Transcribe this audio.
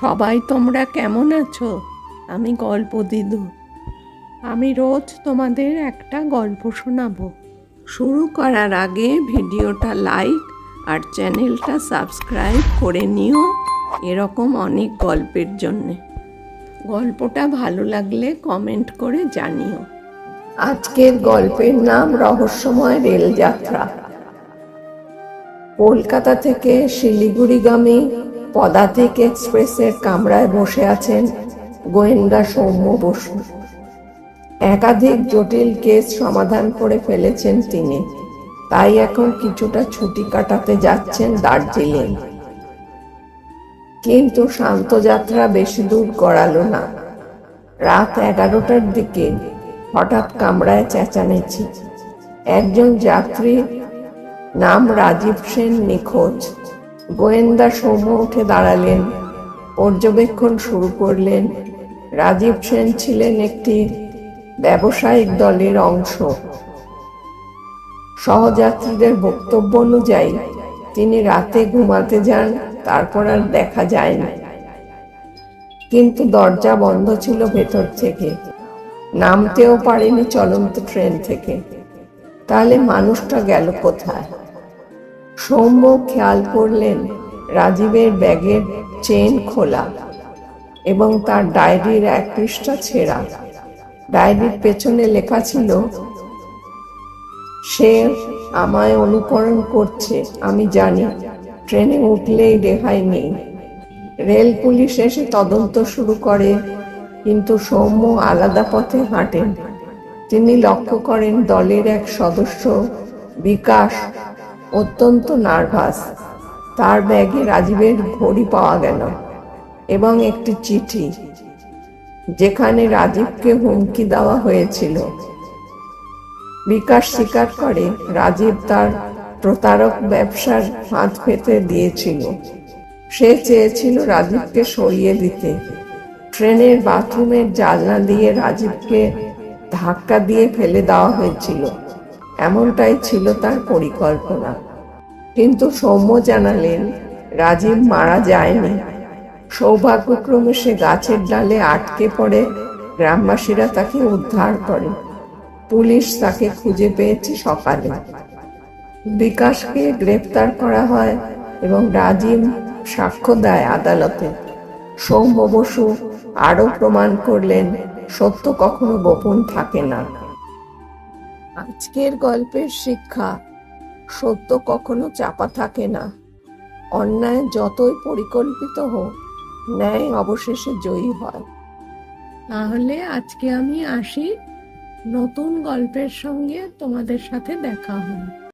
সবাই তোমরা কেমন আছো? আমি গল্প দিদু। আমি রোজ তোমাদের একটা গল্প শোনাবো। শুরু করার আগে ভিডিওটা লাইক আর চ্যানেলটা সাবস্ক্রাইব করে নিও এরকম অনেক গল্পের জন্যে। গল্পটা ভালো লাগলে কমেন্ট করে জানিও। আজকের গল্পের নাম রহস্যময় রেলযাত্রা। কলকাতা থেকে শিলিগুড়িগামী পদাতিক এক্সপ্রেসের কামরায় বসে আছেন গোয়েন্দা সৌম্য বসু। একাধিক জটিল কেস সমাধান করে ফেলেছেন তিনি। তাই এখন কিছুটা ছুটি কাটাতে যাচ্ছেন দার্জিলিং। কিন্তু শান্ত যাত্রা বেশি দূর গড়ালো না। রাত এগারোটার দিকে হঠাৎ কামরায় চেঁচামেচি। একজন যাত্রী নাম রাজীব সেন নিখোঁজ। গোয়েন্দা সৌম্য উঠে দাঁড়ালেন, পর্যবেক্ষণ শুরু করলেন। রাজীব সেন ছিলেন একটি ব্যবসায়িক দলের অংশ। সহযাত্রীদের বক্তব্য অনুযায়ী, তিনি রাতে ঘুমাতে যান, তারপর আর দেখা যায় না কিন্তু দরজা বন্ধ ছিল ভেতর থেকে। নামতেও পারেনি চলন্ত ট্রেন থেকে। তাহলে মানুষটা গেল কোথায়? সৌম্য খেয়াল করলেন রাজীবের ব্যাগের চেন খোলা এবং তার ডায়েরির এক পৃষ্ঠা ছেঁড়া। ডায়েরির পেছনে লেখা ছিল, সে আমায় অনুকরণ করছে, আমি জানি। ট্রেনে উঠলেই রেহাই নেই। রেল পুলিশ এসে তদন্ত শুরু করে, কিন্তু সৌম্য আলাদা পথে হাঁটেন। তিনি লক্ষ্য করেন দলের এক সদস্য, বিকাশ অত্যন্ত নার্ভাস। তার ব্যাগে রাজীবের ঘড়ি পাওয়া গেল এবং একটি চিঠি, যেখানে রাজীবকে হুমকি দেওয়া হয়েছিল। বিকাশ স্বীকার করে রাজীব তার প্রতারক ব্যবসার হাত পেতে দিয়েছিল। সে চেয়েছিল রাজীবকে সরিয়ে দিতে। ট্রেনের বাথরুমের জানলা দিয়ে রাজীবকে ধাক্কা দিয়ে ফেলে দেওয়া হয়েছিল। এমনটাই ছিল তার পরিকল্পনা। কিন্তু সৌম্য জানালেন, রাজীব মারা যায়নি। সৌভাগ্যক্রমে সে গাছের ডালে আটকে পড়ে গ্রামবাসীরা তাকে উদ্ধার করে। পুলিশ তাকে খুঁজে পেয়েছে সকালে। বিকাশকে গ্রেপ্তার করা হয় এবং রাজীব সাক্ষ্য দেয় আদালতে। সৌম্য বসু আরও প্রমাণ করলেন, সত্য কখনো গোপন থাকে না। আজকের গল্পের শিক্ষা, সত্য কখনো চাপা থাকে না। অন্যায় যতই পরিকল্পিত হোক, ন্যায় অবশেষে জয়ী হয়। তাহলে আজকে আমি আসি। নতুন গল্পের সঙ্গে তোমাদের সাথে দেখা হবে।